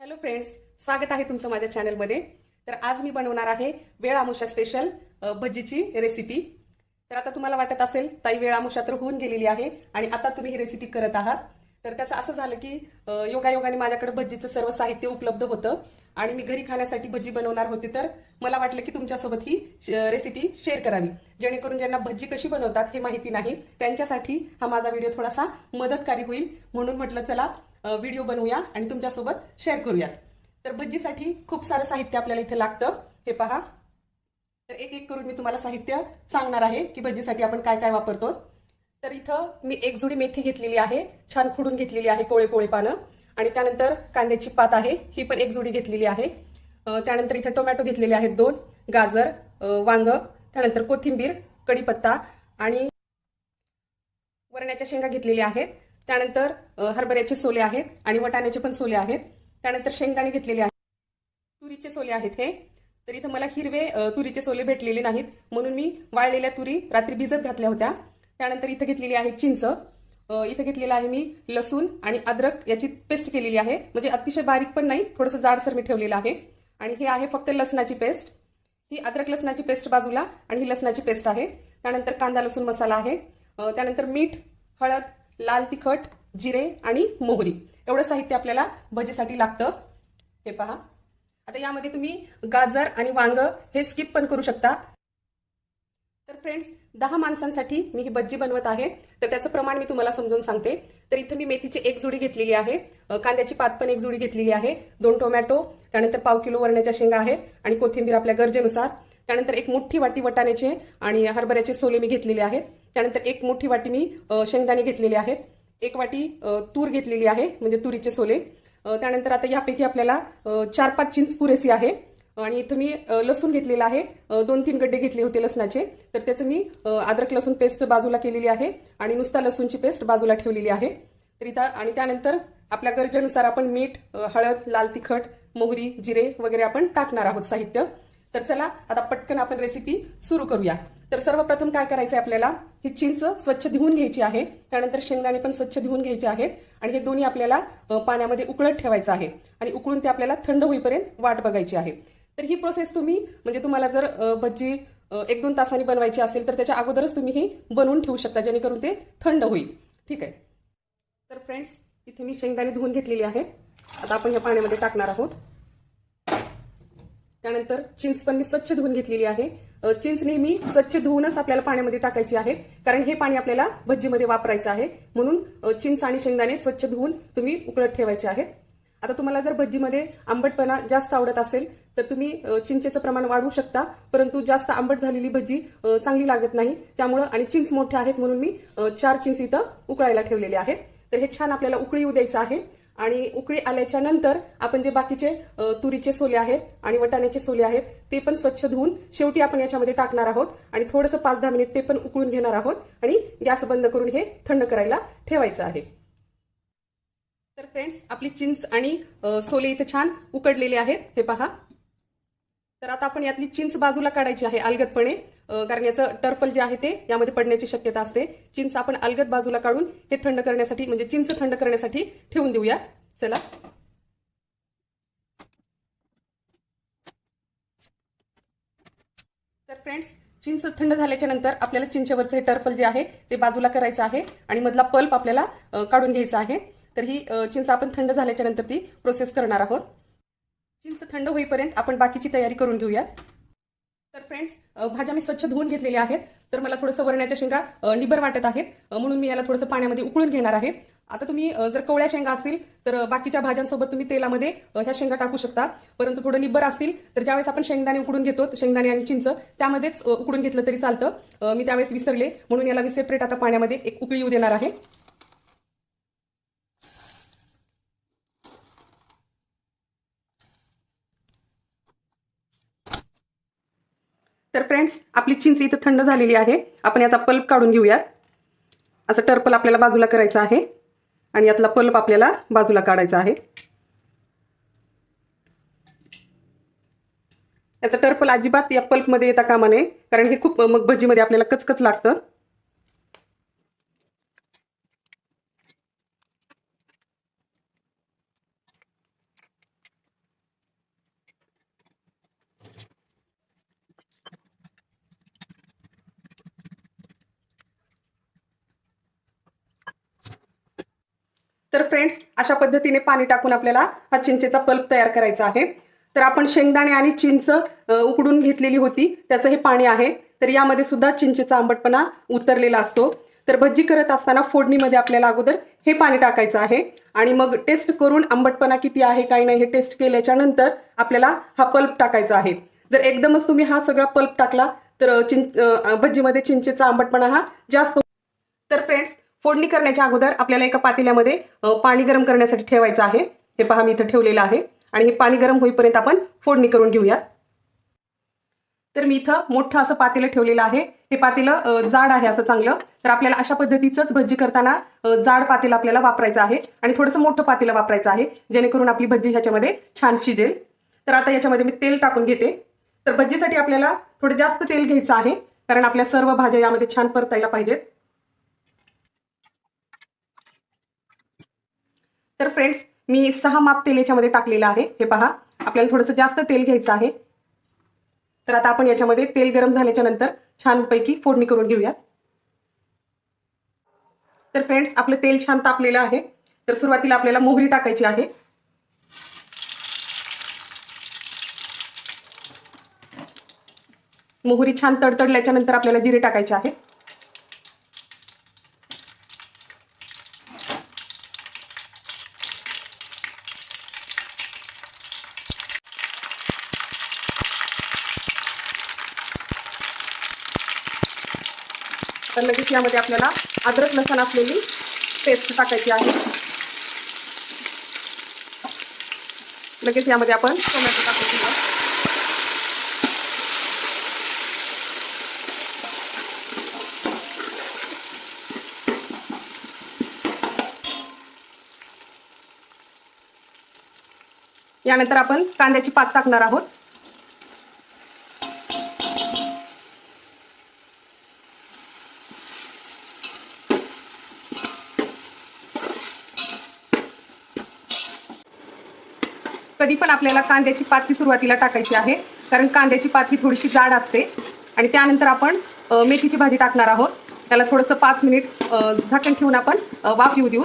Hello friends स्वागत आहे तुमचं माझ्या चॅनलमध्ये तर आज मी बनवणार आहे वेळ आमुषा स्पेशल भजीची रेसिपी तर आता तुम्हाला वाटत असेल ताई वेळ आमुषा तर होऊन गेलेली आहे आणि आता तुम्ही ही रेसिपी करत आहात. तर त्याचं असं झालं की योगायोगाने माझ्याकडे भज्जीचं सर्व साहित्य उपलब्ध होतं आणि मी घरी खाण्यासाठी भजी बनवणार होती. तर मला वाटलं की तुमच्यासोबत ही रेसिपी शेअर करावी. जेणेकरून ज्यांना भजी कशी बनवतात हे माहिती नाही त्यांच्यासाठी हा माझा व्हिडिओ थोडासा मदतकारी होईल. म्हणून म्हटलं चला व्हिडिओ बनवूया आणि तुमच्यासोबत शेअर करूयात. तर भज्जीसाठी खूप सारं साहित्य आपल्याला इथे लागतं. हे पहा. तर एक एक करून मी तुम्हाला साहित्य सांगणार आहे की भज्जीसाठी आपण काय काय वापरतो. तर इथं मी एक जुडी मेथी घेतलेली आहे. छान खुडून घेतलेली आहे कोळे कोळे पानं. आणि त्यानंतर कांद्याची पात आहे. ही पण एक जुडी घेतलेली आहे. त्यानंतर इथं टोमॅटो घेतलेले आहेत दोन. गाजर वांग त्यानंतर कोथिंबीर कढीपत्ता आणि वरण्याच्या शेंगा घेतलेल्या आहेत. त्यानंतर हरभऱ्याचे सोले आहेत आणि वटाण्याचे पण सोले आहेत. त्यानंतर शेंगदाणे घेतलेले आहेत. तुरीचे सोले आहेत हे. तर इथं मला हिरवे तुरीचे सोले भेटलेले नाहीत. म्हणून मी वाळलेल्या तुरी रात्री भिजत घातल्या होत्या. त्यानंतर इथं घेतलेली आहे चिंच. इथं घेतलेलं आहे मी लसूण आणि अद्रक याची पेस्ट केलेली आहे. म्हणजे अतिशय बारीक पण नाही थोडंसं जाडसर मी ठेवलेलं आहे. आणि हे आहे फक्त लसणाची पेस्ट ही अद्रक लसणाची पेस्ट बाजूला आणि ही लसणाची पेस्ट आहे. त्यानंतर कांदा लसूण मसाला आहे. त्यानंतर मीठ हळद लाल तिखट जिरे आणि मोहरी. एवढं साहित्य आपल्याला भजीसाठी लागतं. हे पहा. आता यामध्ये तुम्ही गाजर आणि वांग हे स्किप पण करू शकता. तर फ्रेंड्स दहा माणसांसाठी मी ही भज्जी बनवत आहे. तर त्याचं प्रमाण मी तुम्हाला समजून सांगते. तर इथं मी मेथीची एक जुडी घेतलेली आहे. कांद्याची पात पण एक जुडी घेतलेली आहे. दोन टोमॅटो त्यानंतर पाव किलो वरण्याच्या शेंगा आहेत आणि कोथिंबीर आपल्या गरजेनुसार. त्यानंतर एक मोठी वाटी वटाण्याचे आणि हरभऱ्याचे सोले मी घेतलेले आहेत. त्यानंतर एक मोठी वाटी मी शेंगदाणे घेतलेले आहेत. एक वाटी तूर घेतलेली आहे म्हणजे तुरीचे सोले. त्यानंतर आता यापैकी आपल्याला चार पाच चिंच पुरेसी आहे. आणि इथं मी लसूण घेतलेला आहे. दोन तीन गड्डे घेतले होते लसणाचे. तर त्याचं मी अद्रक लसूण पेस्ट बाजूला केलेली आहे आणि नुसता लसूणची पेस्ट बाजूला ठेवलेली आहे. तर इथं आणि त्यानंतर आपल्या गरजेनुसार आपण मीठ हळद लाल तिखट मोहरी जिरे वगैरे आपण टाकणार आहोत साहित्य. तर चला आता पटकन आपण रेसिपी सुरू करूया. तर सर्वप्रथम काय करायचं आहे आपल्याला? ही चिंच स्वच्छ धुवून घ्यायची आहे. त्यानंतर शेंगदाणे पण स्वच्छ धुवून घ्यायचे आहेत. आणि हे दोन्ही आपल्याला पाण्यामध्ये उकळत ठेवायचं आहे. आणि उकळून ते आपल्याला थंड होईपर्यंत वाट बघायची आहे. तर ही प्रोसेस तुम्ही म्हणजे तुम्हाला जर भजी एक दोन तासांनी बनवायची असेल तर त्याच्या अगोदरच तुम्ही ही बनवून ठेवू शकता जेणेकरून ते थंड होईल. ठीक आहे? तर फ्रेंड्स इथे मी शेंगदाणे धुवून घेतलेली आहेत. आता आपण ह्या पाण्यामध्ये टाकणार आहोत. त्यानंतर चिंच पण मी स्वच्छ धुवून घेतलेली आहे. चिंच नेहमी स्वच्छ धुवूनच आपल्याला पाण्यामध्ये टाकायची आहे कारण हे पाणी आपल्याला भज्जीमध्ये वापरायचं आहे. म्हणून चिंच आणि शेंगदाणे स्वच्छ धुवून तुम्ही उकळत ठेवायचे आहेत. आता तुम्हाला जर भज्जीमध्ये आंबटपणा जास्त आवडत असेल तर तुम्ही चिंचेचं प्रमाण वाढवू शकता. परंतु जास्त आंबट झालेली भजी चांगली लागत नाही. त्यामुळं आणि चिंच मोठे आहेत म्हणून मी चार चिंच इथं उकळायला ठेवलेले आहेत. तर हे छान आपल्याला उकळी येऊ द्यायचं आहे. आणि उकळी आल्याच्यानंतर आपण जे बाकीचे तुरीचे सोले आहेत आणि वटाण्याचे सोले आहेत ते पण स्वच्छ धुवून शेवटी आपण याच्यामध्ये टाकणार आहोत. आणि थोडंसं पाच दहा मिनिट ते पण उकळून घेणार आहोत. आणि गॅस बंद करून हे थंड करायला ठेवायचं आहे. तर फ्रेंड्स आपली चिंच आणि सोले इथे छान उकडलेले आहेत. हे पहा. तर आता आपण यातली चिंच बाजूला काढायची आहे अलगदपणे. कारण याचं टर्फल जे आहे ते यामध्ये पडण्याची शक्यता असते. चिंच आपण अलगद बाजूला काढून हे थंड करण्यासाठी म्हणजे चिंच थंड करण्यासाठी ठेवून देऊया चला. तर फ्रेंड्स चिंच थंड झाल्याच्यानंतर आपल्याला चिंचेवरचं हे टर्फल जे आहे ते बाजूला करायचं आहे. आणि मधला पल्प आपल्याला काढून घ्यायचा आहे. तर ही चिंच आपण थंड झाल्याच्यानंतर ती प्रोसेस करणार आहोत. चिंच थंड होईपर्यंत आपण बाकीची तयारी करून घेऊयात तर फ्रेंड्स भाज्या मी स्वच्छ धुवून घेतलेल्या आहेत. तर मला थोडंसं वरण्याच्या शेंगा निबर वाटत आहेत. म्हणून मी याला थोडंसं पाण्यामध्ये उकळून घेणार आहे. आता तुम्ही जर कवळ्या शेंगा असतील तर बाकीच्या भाज्यांसोबत तुम्ही तेलामध्ये ह्या शेंगा टाकू शकता. परंतु थोडं निब्बर असतील तर ज्यावेळेस आपण शेंगदाणे उकडून घेतो शेंगदाणे आणि चिंच त्यामध्येच उकडून घेतलं तरी चालतं. मी त्यावेळेस विसरले म्हणून याला मी सेपरेट आता पाण्यामध्ये एक उकळी येऊ देणार आहे. तर फ्रेंड्स आपली चिंच इथं थंड झालेली आहे. आपण याचा पल्प काढून घेऊयात. असं टर्पल आपल्याला बाजूला करायचं आहे. आणि यातला पल्प आपल्याला बाजूला काढायचा आहे. याचं टर्पल अजिबात या पल्पमध्ये येता कामा नये. कारण हे खूप मग भजीमध्ये आपल्याला कचकच लागतं. तर फ्रेंड्स अशा पद्धतीने पाणी टाकून आपल्याला हा चिंचेचा पल्प तयार करायचा आहे. तर आपण शेंगदाणे आणि चिंच उकडून घेतलेली होती. त्याचं हे पाणी आहे. तर यामध्ये सुद्धा चिंचेचा आंबटपणा उतरलेला असतो. तर भज्जी करत असताना फोडणीमध्ये आपल्याला अगोदर हे पाणी टाकायचं आहे. आणि मग टेस्ट करून आंबटपणा किती आहे काही नाही हे टेस्ट केल्याच्यानंतर आपल्याला हा पल्प टाकायचा आहे. जर एकदमच तुम्ही हा सगळा पल्प टाकला तर चिं भज्जीमध्ये चिंचेचा आंबटपणा हा जास्त तर फ्रेंड्स फोडणी करण्याच्या अगोदर आपल्याला एका पातेल्यामध्ये पाणी गरम करण्यासाठी ठेवायचं आहे. हे पहा मी इथं ठेवलेलं आहे. आणि हे पाणी गरम होईपर्यंत आपण फोडणी करून घेऊयात. तर मी इथं मोठं असं पातेलं ठेवलेलं आहे. हे पातेलं जाड आहे असं चांगलं. तर आपल्याला अशा पद्धतीचंच भज्जी करताना जाड पातेलं आपल्याला वापरायचं आहे. आणि थोडंसं मोठं पातेलं वापरायचं आहे जेणेकरून आपली भज्जी ह्याच्यामध्ये छान शिजेल. तर आता याच्यामध्ये मी तेल टाकून घेते. तर भज्जीसाठी आपल्याला थोडं जास्त तेल घ्यायचं आहे कारण आपल्या सर्व भाज्या यामध्ये छान परतायला पाहिजेत. तर फ्रेंड्स मी सहा माप तेल याच्यामध्ये टाकलेलं आहे. हे पहा आपल्याला थोडंसं जास्त तेल घ्यायचं आहे. तर आता आपण याच्यामध्ये तेल गरम झाल्याच्यानंतर छानपैकी फोडणी करून घेऊयात. तर फ्रेंड्स आपलं तेल छान तापलेलं आहे. तर सुरुवातीला आपल्याला मोहरी टाकायची आहे. मोहरी छान तडतडल्याच्या नंतर आपल्याला जिरे टाकायचे आहे तर लगेच यामध्ये आपल्याला अद्रक लसण असलेली पेस्ट टाकायची आहे. लगेच यामध्ये आपण टोमॅटो टाकून यानंतर आपण कांद्याची पात टाकणार आहोत. कधी पण आपल्याला कांद्याची पात सुरुवातीला टाकायची आहे. कारण कांद्याची पात थोडीशी जाड असते. आणि त्यानंतर आपण मेथीची भाजी टाकणार आहोत. त्याला थोडंसं पाच मिनिट झाकण ठेवून आपण वाफ येऊ देऊ.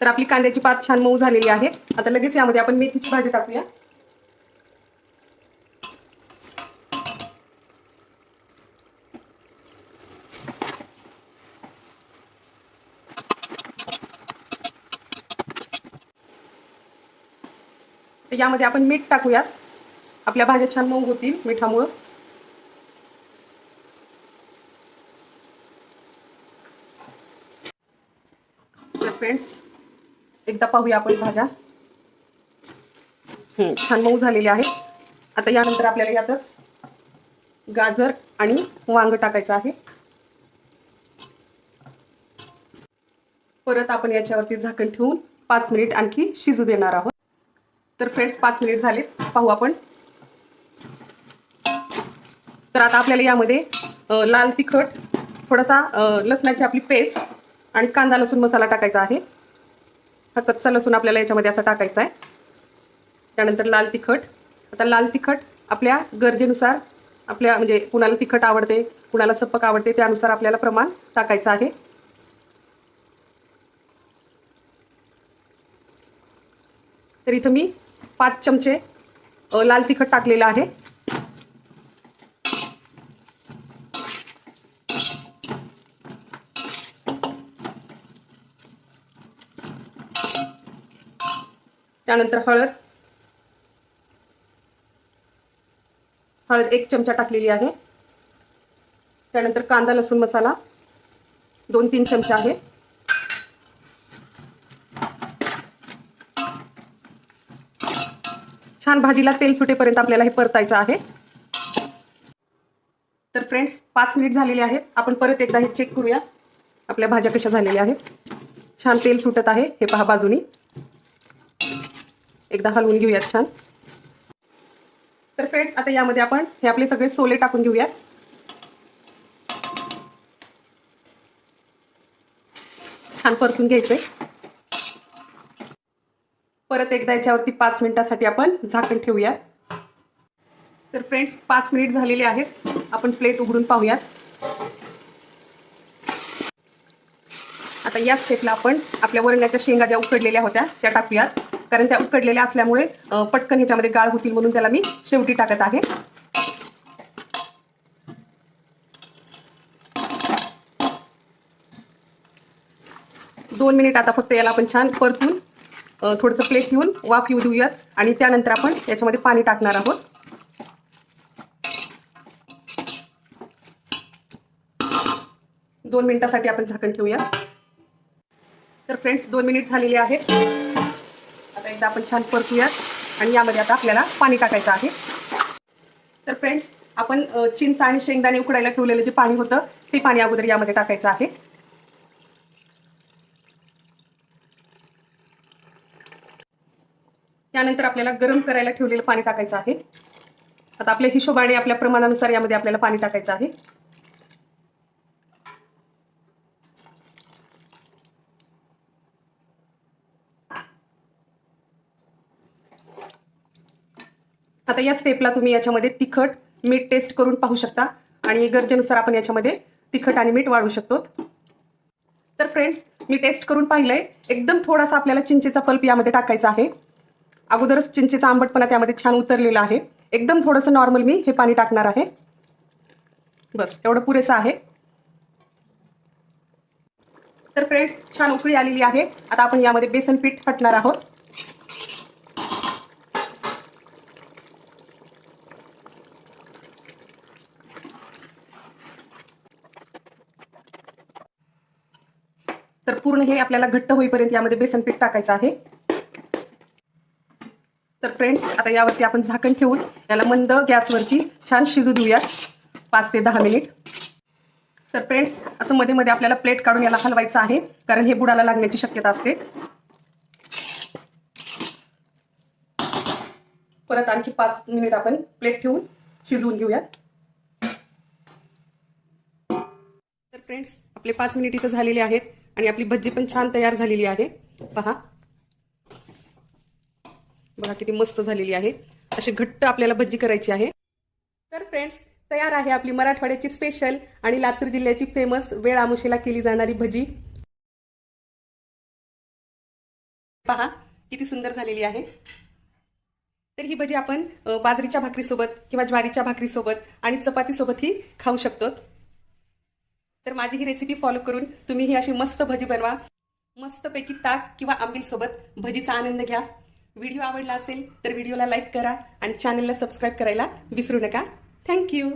तर आपली कांद्याची पात छान मऊ झालेली आहे. आता लगेच यामध्ये आपण मेथीची भाजी टाकूया. तर यामध्ये आपण मीठ टाकूयात. आपल्या भाज्या छान मऊ होतील मिठामुळं. तर फ्रेंड्स एकदा पाहूया आपण भाज्या. छान मऊ झालेल्या आहेत. आता यानंतर आपल्याला यातच गाजर आणि वांग टाकायचं आहे. परत आपण याच्यावरती झाकण ठेवून पाच मिनिट आणखी शिजू देणार आहोत. तर फ्रेंड्स पाच मिनिट झालेत. पाहू आपण. तर आता आपल्याला यामध्ये लाल तिखट थोडासा लसणाची आपली पेस्ट आणि कांदा लसूण मसाला टाकायचा आहे. हा कच्चा लसूण आपल्याला याच्यामध्ये असा टाकायचा आहे. त्यानंतर लाल तिखट. आता लाल तिखट आपल्या गरजेनुसार आपल्या म्हणजे कुणाला तिखट आवडते कुणाला सपक आवडते त्यानुसार आपल्याला प्रमाण टाकायचं आहे. तर इथं मी पाच चमचे लाल तिखट टाकलेलं आहे. त्यानंतर हळद. हळद एक चमचा टाकलेली आहे. त्यानंतर कांदा लसूण मसाला दोन तीन चमचा आहे. छान भाजीला तेल सुटेपर्यंत आपल्याला हे परतायचं आहे. तर फ्रेंड्स पाच मिनिट झालेले आहेत. आपण परत एकदा हे चेक करूया. आपल्या भाज्या कशा झालेल्या आहेत. छान तेल सुटत आहे. हे पहा बाजूनी. एकदा हलवून घेऊयात छान. तर फ्रेंड्स आता यामध्ये आपण हे आपले सगळे सोले टाकून घेऊयात. छान परतून घ्यायचे परत एकदा याच्यावरती पाच मिनिटासाठी आपण झाकण ठेवूयात. तर फ्रेंड्स पाच मिनिट झालेले आहेत. आपण प्लेट उघडून पाहूयात. आता या स्टेपला आपण आपल्या वरण्याच्या शेंगा ज्या उकडलेल्या होत्या त्या टाकूयात. कारण त्या उकडलेल्या असल्यामुळे पटकन ह्याच्यामध्ये गाळ होतील म्हणून त्याला मी शेवटी टाकत आहे. दोन मिनिट आता फक्त याला आपण छान परतून थोडंसं प्लेट घेऊन वाफ येऊ देऊयात. आणि त्यानंतर आपण याच्यामध्ये पाणी टाकणार आहोत. दोन मिनिटासाठी आपण झाकण ठेवूया. तर फ्रेंड्स दोन मिनिट झालेले आहेत. आता एकदा आपण छान परतूयात. आणि यामध्ये आता आपल्याला पाणी टाकायचं आहे. तर फ्रेंड्स आपण चिंच आणि शेंगदाणे उकडायला ठेवलेलं जे पाणी होतं ते पाणी अगोदर यामध्ये टाकायचं आहे. त्यानंतर आपल्याला गरम करायला ठेवलेलं पाणी टाकायचं आहे. आता आपल्या हिशोबाने आपल्या प्रमाणानुसार यामध्ये आपल्याला पाणी टाकायचं आहे. आता या स्टेपला तुम्ही याच्यामध्ये तिखट मीठ टेस्ट करून पाहू शकता. आणि गरजेनुसार आपण याच्यामध्ये तिखट आणि मीठ वाढवू शकतो. तर फ्रेंड्स मी टेस्ट करून पाहिलंय. एकदम थोडासा आपल्याला चिंचेचा पल्प यामध्ये टाकायचा आहे. अगोदरच चिंचेचा आंबटपणा त्यामध्ये छान उतरलेला आहे. एकदम थोडंसं नॉर्मल मी हे पाणी टाकणार आहे. बस एवढं पुरेसं आहे. तर फ्रेंड्स छान उकळी आलेली आहे. आता आपण यामध्ये बेसन पीठ हटणार आहोत. तर पूर्ण हे आपल्याला घट्ट होईपर्यंत यामध्ये बेसन पीठ टाकायचं आहे. तर फ्रेंड्स आता यावरती आपण झाकण ठेवून याला मंद गॅसवरची छान शिजू देऊया पाच ते दहा मिनिट. तर फ्रेंड्स असं मध्ये मध्ये आपल्याला प्लेट काढून याला हलवायचं आहे कारण हे बुडाला लागण्याची शक्यता असते. परत आणखी पाच मिनिट आपण प्लेट ठेवून शिजवून घेऊया तर फ्रेंड्स आपले पाच मिनिट इथं झालेले आहेत आणि आपली भज्जी पण छान तयार झालेली आहे. पहा. बघा किती मस्त झालेली आहे. अशी घट्ट आपल्याला भज्जी करायची आहे. तर फ्रेंड्स तयार आहे आपली मराठवाड्याची स्पेशल आणि लातूर जिल्ह्याची फेमस वेळ आमुशीला केली जाणारी भजी. पहा किती सुंदर झालेली आहे. तर ही भजी आपण बाजरीच्या भाकरीसोबत किंवा ज्वारीच्या भाकरीसोबत आणि चपातीसोबतही खाऊ शकतो. तर माझी ही रेसिपी फॉलो करून तुम्ही ही अशी मस्त भजी बनवा. मस्तपैकी ताक किंवा आंबील सोबत भजीचा आनंद घ्या. व्हिडिओ आवडला असेल तर व्हिडिओला लाईक करा आणि चॅनलला सबस्क्राईब करायला विसरू नका. थँक्यू